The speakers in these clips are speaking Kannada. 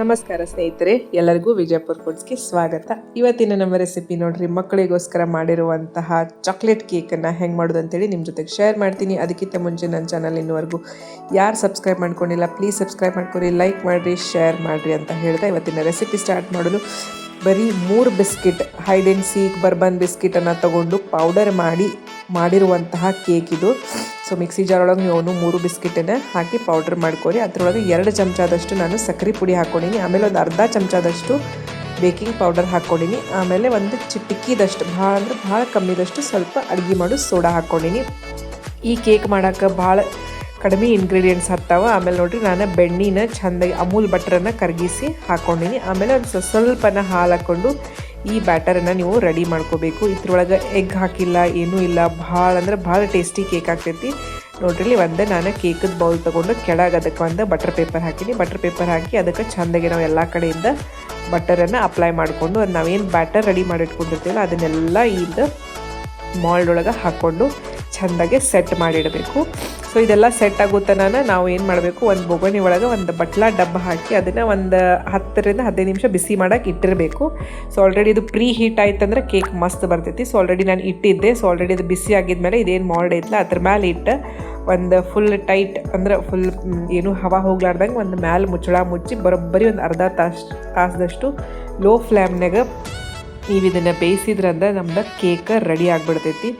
ನಮಸ್ಕಾರ ಸ್ನೇಹಿತರೆ, ಎಲ್ಲರಿಗೂ ವಿಜಯಪುರ ಫುಡ್ಸ್ಗೆ ಸ್ವಾಗತ. ಇವತ್ತಿನ ನಮ್ಮ ರೆಸಿಪಿ ನೋಡ್ರಿ, ಮಕ್ಕಳಿಗೋಸ್ಕರ ಮಾಡಿರುವಂತಹ ಚಾಕ್ಲೇಟ್ ಕೇಕನ್ನು ಹೆಂಗೆ ಮಾಡೋದು ಅಂತೇಳಿ ನಿಮ್ಮ ಜೊತೆಗೆ ಶೇರ್ ಮಾಡ್ತೀನಿ. ಅದಕ್ಕಿಂತ ಮುಂಚೆ ನನ್ನ ಚಾನಲ್ ಇನ್ನುವರೆಗೂ ಯಾರು ಸಬ್ಸ್ಕ್ರೈಬ್ ಮಾಡ್ಕೊಂಡಿಲ್ಲ ಪ್ಲೀಸ್ ಸಬ್ಸ್ಕ್ರೈಬ್ ಮಾಡ್ಕೊರಿ ಲೈಕ್ ಮಾಡಿರಿ ಶೇರ್ ಮಾಡಿರಿ ಅಂತ ಹೇಳ್ತಾ ಇವತ್ತಿನ ರೆಸಿಪಿ ಸ್ಟಾರ್ಟ್ ಮಾಡಲು ಬರೀ ಮೂರು biscuit hide and seek bourbon ಬಿಸ್ಕಿಟನ್ನು ತಗೊಂಡು ಪೌಡರ್ ಮಾಡಿ ಮಾಡಿರುವಂತಹ ಕೇಕ್ ಇದು. ಸೊ ಮಿಕ್ಸಿ ಜಾರ್ ಒಳಗೆ ನೀವು ಮೂರು ಬಿಸ್ಕಿಟನ್ನು ಹಾಕಿ ಪೌಡ್ರ್ ಮಾಡ್ಕೊರಿ. ಅದರೊಳಗೆ ಎರಡು ಚಮಚದಷ್ಟು ನಾನು ಸಕ್ಕರೆ ಪುಡಿ ಹಾಕ್ಕೊಂಡಿನಿ ಆಮೇಲೆ ಒಂದು ಅರ್ಧ ಚಮಚದಷ್ಟು ಬೇಕಿಂಗ್ ಪೌಡರ್ ಹಾಕ್ಕೊಂಡಿನಿ ಆಮೇಲೆ ಒಂದು ಚಿಟಿಕಿದಷ್ಟು, ಭಾಳ ಅಂದ್ರೆ ಭಾಳ ಕಮ್ಮಿದಷ್ಟು ಸ್ವಲ್ಪ ಅಡುಗೆ ಮಾಡು ಸೋಡಾ ಹಾಕ್ಕೊಂಡಿನಿ ಈ ಕೇಕ್ ಮಾಡೋಕ್ಕೆ ಭಾಳ ಕಡಿಮೆ ಇಂಗ್ರೀಡಿಯೆಂಟ್ಸ್ ಹತ್ತಾವ ಆಮೇಲೆ ನೋಡಿರಿ, ನಾನು ಬೆಣ್ಣಿನ ಚೆಂದಾಗಿ ಅಮೂಲ್ ಬಟ್ರನ್ನು ಕರಗಿಸಿ ಹಾಕ್ಕೊಂಡಿನಿ ಆಮೇಲೆ ಒಂದು ಸ್ವ- ಸ್ವಲ್ಪನ ಹಾಲು ಹಾಕ್ಕೊಂಡು ಈ ಬ್ಯಾಟರನ್ನು ನೀವು ರೆಡಿ ಮಾಡ್ಕೋಬೇಕು. ಇದ್ರೊಳಗೆ ಎಗ್ ಹಾಕಿಲ್ಲ, ಏನೂ ಇಲ್ಲ. ಭಾಳ ಅಂದ್ರೆ ಭಾಳ ಟೇಸ್ಟಿ ಕೇಕ್ ಆಗ್ತೈತಿ. ನೋಡ್ರಿ ಇಲ್ಲಿ ಒಂದೇ ನಾನು ಕೇಕದ ಬೌಲ್ ತೊಗೊಂಡು ಕೆಳಗೆ ಅದಕ್ಕೆ ಒಂದು ಬಟರ್ ಪೇಪರ್ ಹಾಕಿನಿ. ಬಟರ್ ಪೇಪರ್ ಹಾಕಿ ಅದಕ್ಕೆ ಚೆಂದಾಗಿ ನಾವು ಎಲ್ಲ ಕಡೆಯಿಂದ ಬಟರನ್ನು ಅಪ್ಲೈ ಮಾಡಿಕೊಂಡು, ಅದು ನಾವೇನು ಬ್ಯಾಟರ್ ರೆಡಿ ಮಾಡಿ ಇಟ್ಕೊಂಡಿರ್ತೀವಲ್ಲ ಅದನ್ನೆಲ್ಲ ಈಗ ಮಾಲ್ಡೊಳಗೆ ಹಾಕ್ಕೊಂಡು ಚೆಂದಾಗೆ ಸೆಟ್ ಮಾಡಿಡಬೇಕು. ಸೊ ಇದೆಲ್ಲ ಸೆಟ್ ಆಗೋ ತನಕ ನಾವು ಏನು ಮಾಡಬೇಕು? ಒಂದು ಬೊಗಣಿ ಒಳಗೆ ಒಂದು ಬಟ್ಲ, ಡಬ್ಬ ಹಾಕಿ ಅದನ್ನು ಒಂದು ಹತ್ತರಿಂದ ಹದಿನೈದು ನಿಮಿಷ ಬಿಸಿ ಮಾಡೋಕೆ ಇಟ್ಟಿರಬೇಕು. ಸೊ ಆಲ್ರೆಡಿ ಇದು ಪ್ರೀ ಹೀಟ್ ಆಯ್ತಂದ್ರೆ ಕೇಕ್ ಮಸ್ತ್ ಬರ್ತೈತಿ. ಸೊ ಆಲ್ರೆಡಿ ನಾನು ಇಟ್ಟಿದ್ದೆ. ಸೊ ಆಲ್ರೆಡಿ ಇದು ಬಿಸಿ ಆಗಿದ್ಮೇಲೆ ಇದೇನು ಮಾಲ್ಡ್ ಐತಲ್ಲ ಅದ್ರ ಮೇಲೆ ಇಟ್ಟು ಒಂದು ಫುಲ್ ಟೈಟ್ ಅಂದ್ರೆ ಫುಲ್ ಏನು ಹವಾ ಹೋಗ್ಲಾರ್ದಂಗೆ ಒಂದು ಮ್ಯಾಲೆ ಮುಚ್ಚಳ ಮುಚ್ಚಿ ಬರೋಬ್ಬರಿ ಒಂದು ಅರ್ಧ ತಾಸು, ತಾಸದಷ್ಟು ಲೋ ಫ್ಲೇಮ್ನಾಗ ನೀವು ಇದನ್ನು ಬೇಯಿಸಿದ್ರಂದ್ರೆ ನಮ್ದು ಕೇಕ್ ರೆಡಿ ಆಗಿಬಿಡ್ತೈತಿ.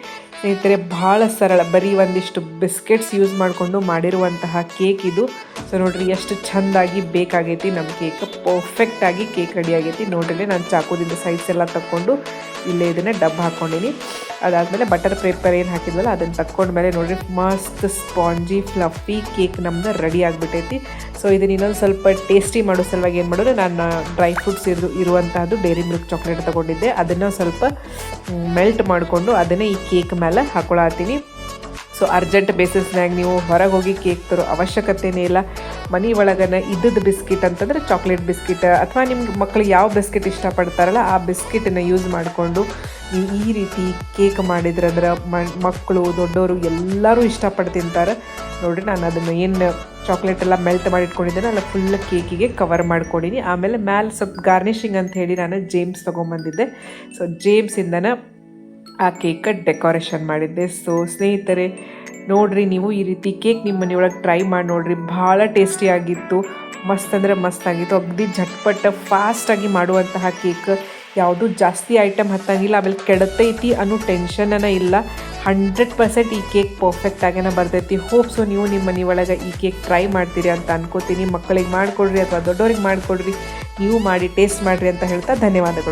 ಸ್ನೇಹಿತರೆ ಭಾಳ ಸರಳ. ಬರೀ ಒಂದಿಷ್ಟು ಬಿಸ್ಕೆಟ್ಸ್ ಯೂಸ್ ಮಾಡಿಕೊಂಡು ಮಾಡಿರುವಂತಹ ಕೇಕ್ ಇದು. ಸೊ ನೋಡ್ರಿ, ಎಷ್ಟು ಚೆಂದಾಗಿ ಬೇಕಾಗೈತಿ. ನಮ್ಮ ಕೇಕ್ ಪರ್ಫೆಕ್ಟ್ ಆಗಿ ಕೇಕ್ ರೆಡಿ ಆಗೈತಿ. ನೋಡ್ರಿ ನಾನು ಚಾಕುದಿಂದ ಸೈಜ್ ಎಲ್ಲ ತಕ್ಕೊಂಡು ಇಲ್ಲೇ ಇದನ್ನ ಡಬ್ಬ ಹಾಕ್ಕೊಂಡಿನಿ ಅದಾದಮೇಲೆ ಬಟರ್ ಪೇಪರ್ ಏನು ಹಾಕಿದ್ವಲ್ಲ, ಅದನ್ನು ತಕ್ಕೊಂಡ್ಮೇಲೆ ನೋಡಿರಿ ಮಸ್ತ್ ಸ್ಪಾಂಜಿ, ಫ್ಲಫಿ ಕೇಕ್ ನಮ್ದು ರೆಡಿ ಆಗಿಬಿಟ್ಟೈತಿ. ಸೊ ಇದನ್ನ ಇನ್ನೊಂದು ಸ್ವಲ್ಪ ಟೇಸ್ಟಿ ಮಾಡೋ ಸಲುವಾಗಿ ಏನು ಮಾಡೋದು, ನಾನು ಡ್ರೈ ಫ್ರೂಟ್ಸ್ ಇರು ಇರುವಂತಹದ್ದು ಡೈರಿ ಮಿಲ್ಕ್ ಚಾಕ್ಲೇಟ್ ತೊಗೊಂಡಿದ್ದೆ. ಅದನ್ನು ಸ್ವಲ್ಪ ಮೆಲ್ಟ್ ಮಾಡಿಕೊಂಡು ಅದನ್ನೇ ಈ ಕೇಕ್ ಮೇಲೆ ಹಾಕೊಳತ್ತೀನಿ. ಸೊ ಅರ್ಜೆಂಟ್ ಬೇಸಿಸ್ನಾಗ ನೀವು ಹೊರಗೆ ಹೋಗಿ ಕೇಕ್ ತರೋ ಅವಶ್ಯಕತೆನೇ ಇಲ್ಲ. ಮನೆ ಒಳಗನ ಇದ್ದದ್ದು ಬಿಸ್ಕಿಟ್ ಅಂತಂದ್ರೆ ಚಾಕ್ಲೇಟ್ ಬಿಸ್ಕಿಟ್ ಅಥವಾ ನಿಮ್ಗೆ ಮಕ್ಕಳು ಯಾವ ಬಿಸ್ಕಿಟ್ ಇಷ್ಟಪಡ್ತಾರಲ್ಲ ಆ ಬಿಸ್ಕಿಟನ್ನು ಯೂಸ್ ಮಾಡಿಕೊಂಡು ನೀವು ಈ ರೀತಿ ಕೇಕ್ ಮಾಡಿದ್ರಂದ್ರೆ ಮಕ್ಕಳು ದೊಡ್ಡವರು ಎಲ್ಲರೂ ಇಷ್ಟಪಟ್ಟು ತಿಂತಾರೆ. ನೋಡಿರಿ ನಾನು ಅದನ್ನು ಏನು ಚಾಕ್ಲೇಟ್ ಎಲ್ಲ ಮೆಲ್ಟ್ ಮಾಡಿ ಇಟ್ಕೊಂಡಿದ್ದೇನೆ ಅಲ್ಲ ಫುಲ್ ಕೇಕಿಗೆ ಕವರ್ ಮಾಡ್ಕೊಂಡಿನಿ. ಆಮೇಲೆ ಮ್ಯಾಲೆ ಸ್ವಲ್ಪ ಗಾರ್ನಿಷಿಂಗ್ ಅಂತ ಹೇಳಿ ನಾನು ಜೇಮ್ಸ್ ತೊಗೊಂಬಂದಿದ್ದೆ. ಸೊ ಜೇಮ್ಸಿಂದನ ಆ ಕೇಕ ಡೆಕೋರೇಷನ್ ಮಾಡಿದ್ದೆ. ಸೊ ಸ್ನೇಹಿತರೆ, ನೋಡ್ರಿ ನೀವು ಈ ರೀತಿ ಕೇಕ್ ನಿಮ್ಮ ಮನೆಯೊಳಗೆ ಟ್ರೈ ಮಾಡಿ ನೋಡ್ರಿ. ಭಾಳ ಟೇಸ್ಟಿಯಾಗಿತ್ತು ಮಸ್ತ್ ಅಂದರೆ ಮಸ್ತ್ ಆಗಿತ್ತು. ಅಗದಿ ಝಟ್ಪಟ್ ಫಾಸ್ಟಾಗಿ ಮಾಡುವಂತಹ ಕೇಕ್ ಯಾವುದು ಜಾಸ್ತಿ ಐಟಮ್ ಹತ್ತಂಗಿಲ್ಲ. ಆಮೇಲೆ ಕೆಡತೈತಿ ಅನ್ನೋ ಟೆನ್ಷನನ ಇಲ್ಲ. ಹಂಡ್ರೆಡ್ ಪರ್ಸೆಂಟ್ ಈ ಕೇಕ್ ಪರ್ಫೆಕ್ಟ್ ಆಗೇನ ಬರ್ತೈತಿ. ಹೋಪ್ಸು ನೀವು ನಿಮ್ಮ ಮನೆ ಒಳಗೆ ಈ ಕೇಕ್ ಟ್ರೈ ಮಾಡ್ತೀರಿ ಅಂತ ಅನ್ಕೋತೀನಿ. ಮಕ್ಕಳಿಗೆ ಮಾಡಿಕೊಡ್ರಿ ಅಥವಾ ದೊಡ್ಡವ್ರಿಗೆ ಮಾಡಿಕೊಡ್ರಿ. ನೀವು ಮಾಡಿ ಟೇಸ್ಟ್ ಮಾಡಿರಿ ಅಂತ ಹೇಳ್ತಾ ಧನ್ಯವಾದಗಳು.